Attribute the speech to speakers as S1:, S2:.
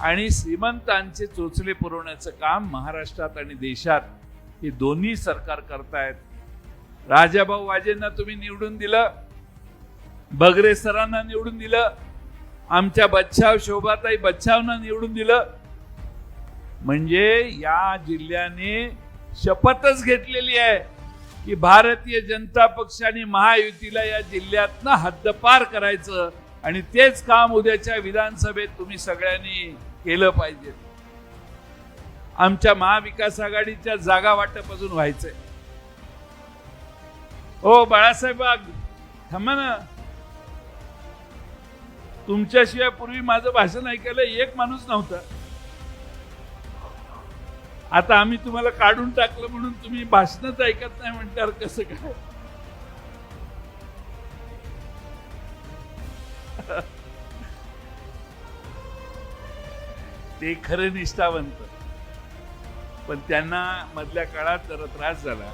S1: आणि श्रीमंतांचे चोचले पुरवण्याचं काम महाराष्ट्रात आणि देशात हे दोन्ही सरकार करतायत. राजाभाऊ वाजेंना तुम्ही निवडून दिलं. बगरे सरांना निवडून दिलं. आमच्या बच्छाव शोभाताई बच्छावना निवडून दिलं. म्हणजे या जिल्ह्याने शपथच घेतलेली आहे की भारतीय जनता पक्ष आणि महायुतीला या जिल्ह्यातनं हद्दपार करायचं. आणि तेच काम उद्याच्या विधानसभेत तुम्ही सगळ्यांनी केलं पाहिजे. आमच्या महाविकास आघाडीच्या जागा वाटप अजून व्हायचंय. हो बाळासाहेब थांबा ना. तुमच्याशिवाय पूर्वी माझं भाषण ऐकायला एक माणूस नव्हता. आता आम्ही तुम्हाला काढून टाकलं म्हणून तुम्ही भाषणच ऐकत नाही म्हणल्यावर कसं काय? ते खरं निष्ठावंत. पण त्यांना मधल्या काळात तर त्रास झाला.